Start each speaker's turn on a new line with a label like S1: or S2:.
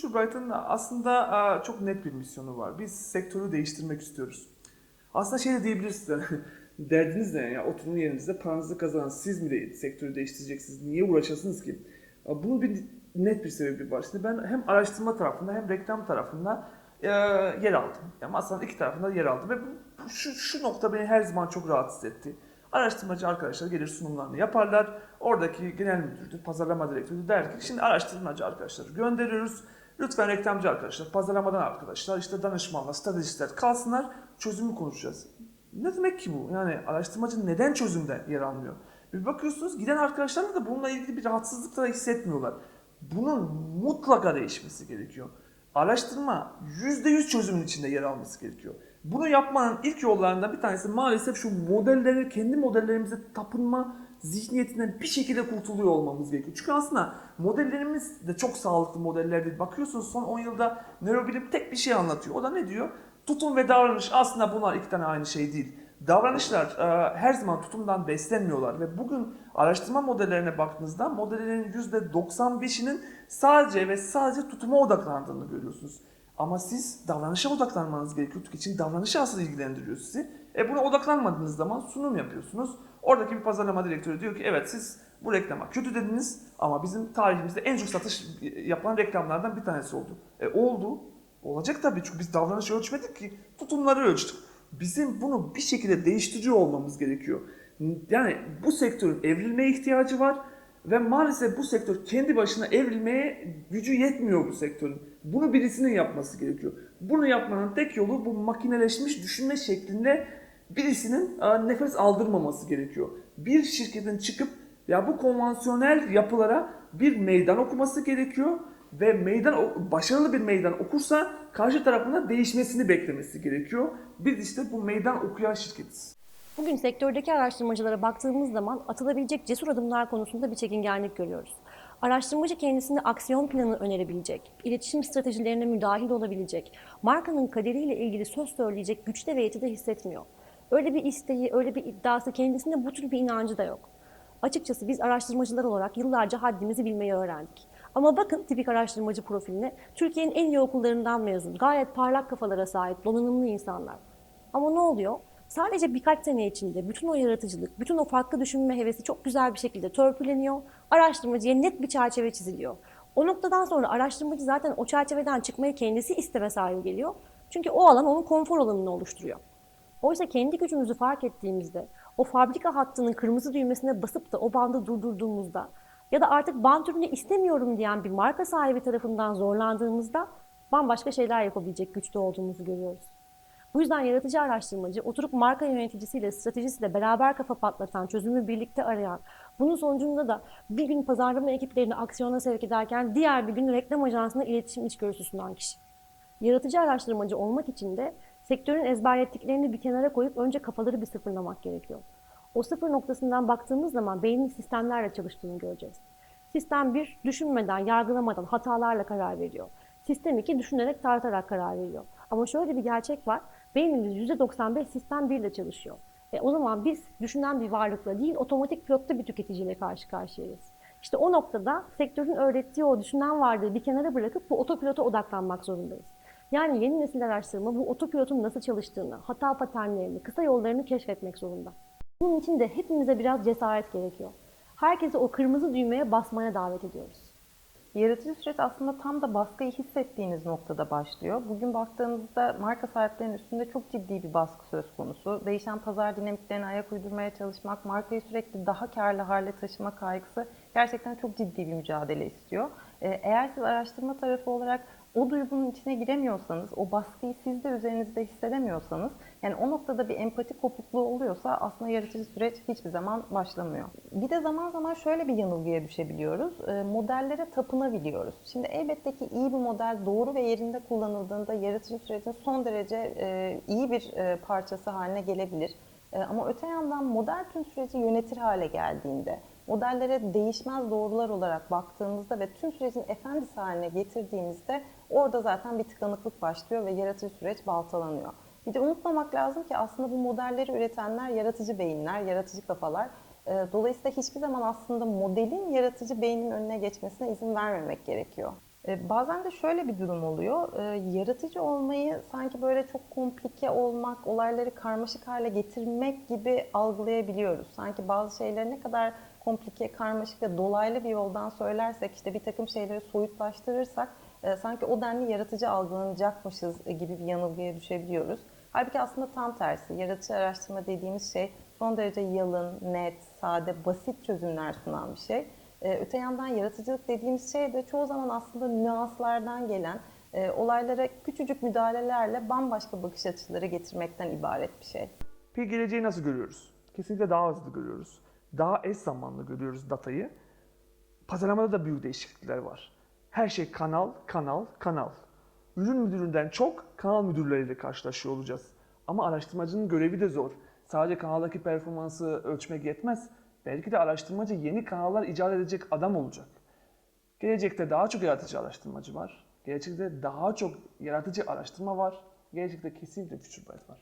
S1: Future Bright'ın aslında e, çok net bir misyonu var. Biz sektörü değiştirmek istiyoruz. Aslında şey de diyebilirsiniz. Derdiniz ne? Yani oturun yerinizde paranızı kazanan siz mi de sektörü değiştireceksiniz? Niye uğraşasınız ki? E, Bunun bir net bir sebebi var. Şimdi ben hem araştırma tarafında hem reklam tarafında e, yer aldım. Yani masanın iki tarafında yer aldım ve şu, şu nokta beni her zaman çok rahatsız etti. Araştırmacı arkadaşlar gelir sunumlarını yaparlar. Oradaki genel müdürdür, pazarlama direktörü der ki şimdi araştırmacı arkadaşları gönderiyoruz. Lütfen reklamcı arkadaşlar, pazarlamadan arkadaşlar, işte danışmanlar, stratejistler kalsınlar, çözümü konuşacağız. Ne demek ki bu? Yani araştırmacı neden çözümde yer almıyor? Bir bakıyorsunuz giden arkadaşlar da bununla ilgili bir rahatsızlık da hissetmiyorlar. Bunun mutlaka değişmesi gerekiyor. Araştırma %100 çözümün içinde yer alması gerekiyor. Bunu yapmanın ilk yollarından bir tanesi maalesef şu modelleri, kendi modellerimize tapınma zihniyetinden bir şekilde kurtuluyor olmamız gerekiyor. Çünkü aslında modellerimiz de çok sağlıklı modeller değil. Bakıyorsunuz son 10 yılda nörobilim tek bir şey anlatıyor. O da ne diyor? Tutum ve davranış aslında bunlar iki tane aynı şey değil. Davranışlar e, her zaman tutumdan beslenmiyorlar ve bugün araştırma modellerine baktığınızda modellerin %95'inin sadece ve sadece tutuma odaklandığını görüyorsunuz. Ama siz davranışa odaklanmanız gerekiyor. Tüketici davranışı asıl ilgilendiriyor sizi. E buna odaklanmadığınız zaman sunum yapıyorsunuz. Oradaki bir pazarlama direktörü diyor ki evet siz bu reklama kötü dediniz ama bizim tarihimizde en çok satış yapılan reklamlardan bir tanesi oldu. E oldu. Olacak tabii çünkü biz davranışı ölçmedik ki tutumları ölçtük. Bizim bunu bir şekilde değiştiriyor olmamız gerekiyor. Yani bu sektörün evrilmeye ihtiyacı var ve maalesef bu sektör kendi başına evrilmeye gücü yetmiyor bu sektörün. Bunu birisinin yapması gerekiyor. Bunu yapmanın tek yolu bu makineleşmiş düşünme şeklinde birisinin e, nefes aldırmaması gerekiyor. Bir şirketin çıkıp ya bu konvansiyonel yapılara bir meydan okuması gerekiyor ve meydan başarılı bir meydan okursa karşı tarafına değişmesini beklemesi gerekiyor. Biz işte bu meydan okuyan şirketiz.
S2: Bugün sektördeki araştırmacılara baktığımız zaman atılabilecek cesur adımlar konusunda bir çekingenlik görüyoruz. Araştırmacı kendisine aksiyon planı önerebilecek, iletişim stratejilerine müdahil olabilecek, markanın kaderiyle ilgili söz söyleyecek güçte ve yetide hissetmiyor. Öyle bir isteği, öyle bir iddiası, kendisinde bu tür bir inancı da yok. Açıkçası biz araştırmacılar olarak yıllarca haddimizi bilmeyi öğrendik. Ama bakın tipik araştırmacı profiline, Türkiye'nin en iyi okullarından mezun, gayet parlak kafalara sahip, donanımlı insanlar. Ama ne oluyor? Sadece birkaç sene içinde bütün o yaratıcılık, bütün o farklı düşünme hevesi çok güzel bir şekilde törpüleniyor. Araştırmacıya net bir çerçeve çiziliyor. O noktadan sonra araştırmacı zaten o çerçeveden çıkmayı kendisi istemez hale geliyor. Çünkü o alan onun konfor alanını oluşturuyor. Oysa kendi gücümüzü fark ettiğimizde, o fabrika hattının kırmızı düğmesine basıp da o bandı durdurduğumuzda ya da artık bant ürünü istemiyorum diyen bir marka sahibi tarafından zorlandığımızda bambaşka şeyler yapabilecek güçte olduğumuzu görüyoruz. Bu yüzden yaratıcı araştırmacı oturup marka yöneticisiyle, stratejisiyle beraber kafa patlatan, çözümü birlikte arayan, bunun sonucunda da bir gün pazarlama ekiplerini aksiyona sevk ederken diğer bir gün reklam ajansına iletişim içgörüsü sunan kişi. Yaratıcı araştırmacı olmak için de sektörün ezberlettiklerini bir kenara koyup önce kafaları bir sıfırlamak gerekiyor. O sıfır noktasından baktığımız zaman beynin sistemlerle çalıştığını göreceğiz. Sistem 1 düşünmeden, yargılamadan, hatalarla karar veriyor. Sistem 2 düşünerek, tartarak karar veriyor. Ama şöyle bir gerçek var. Beynimiz %95 sistem 1 ile çalışıyor. E o zaman biz düşünen bir varlıkla değil, otomatik pilotta bir tüketiciyle karşı karşıyayız. İşte o noktada sektörün öğrettiği o düşünen varlığı bir kenara bırakıp bu otopilota odaklanmak zorundayız. Yani yeni nesil araştırma bu otopilotun nasıl çalıştığını, hata paternlerini, kısa yollarını keşfetmek zorunda. Bunun için de hepimize biraz cesaret gerekiyor. Herkesi o kırmızı düğmeye basmaya davet ediyoruz.
S3: Yaratıcı süreç aslında tam da baskıyı hissettiğiniz noktada başlıyor. Bugün baktığımızda marka sahiplerinin üstünde çok ciddi bir baskı söz konusu. Değişen pazar dinamiklerine ayak uydurmaya çalışmak, markayı sürekli daha karlı hale taşıma kaygısı gerçekten çok ciddi bir mücadele istiyor. Ee, Eğer siz araştırma tarafı olarak o duygunun içine giremiyorsanız, o baskıyı siz de üzerinizde hissedemiyorsanız, yani o noktada bir empati kopukluğu oluyorsa aslında yaratıcı süreç hiçbir zaman başlamıyor. Bir de zaman zaman şöyle bir yanılgıya düşebiliyoruz. E, Modellere tapınabiliyoruz. Şimdi elbette ki iyi bir model doğru ve yerinde kullanıldığında yaratıcı sürecin son derece e, iyi bir e, parçası haline gelebilir. E, Ama öte yandan model tüm süreci yönetir hale geldiğinde, modellere değişmez doğrular olarak baktığımızda ve tüm sürecin efendisi haline getirdiğimizde orada zaten bir tıkanıklık başlıyor ve yaratıcı süreç baltalanıyor. Bir de unutmamak lazım ki aslında bu modelleri üretenler yaratıcı beyinler, yaratıcı kafalar. Ee, Dolayısıyla hiçbir zaman aslında modelin yaratıcı beynin önüne geçmesine izin vermemek gerekiyor. E, Bazen de şöyle bir durum oluyor. E, Yaratıcı olmayı sanki böyle çok komplike olmak, olayları karmaşık hale getirmek gibi algılayabiliyoruz. Sanki bazı şeyleri ne kadar komplike, karmaşık ve dolaylı bir yoldan söylersek, işte bir takım şeyleri soyutlaştırırsak e, sanki o denli yaratıcı algılanacakmışız e, gibi bir yanılgıya düşebiliyoruz. Halbuki aslında tam tersi. Yaratıcı araştırma dediğimiz şey son derece yalın, net, sade, basit çözümler sunan bir şey. Ee, öte yandan yaratıcılık dediğimiz şey de çoğu zaman aslında nüanslardan gelen, e, olaylara küçücük müdahalelerle bambaşka bakış açıları getirmekten ibaret bir şey.
S1: Peki geleceği nasıl görüyoruz? Kesinlikle daha hızlı görüyoruz. Daha eş zamanlı görüyoruz datayı. Pazarlamada da büyük değişiklikler var. Her şey kanal, kanal, kanal. Ürün müdüründen çok kanal müdürleriyle karşılaşıyor olacağız. Ama araştırmacının görevi de zor. Sadece kanaldaki performansı ölçmek yetmez. Belki de araştırmacı yeni kanallar icat edecek adam olacak. Gelecekte daha çok yaratıcı araştırmacı var. Gelecekte daha çok yaratıcı araştırma var. Gelecekte kesinlikle Future Byte var.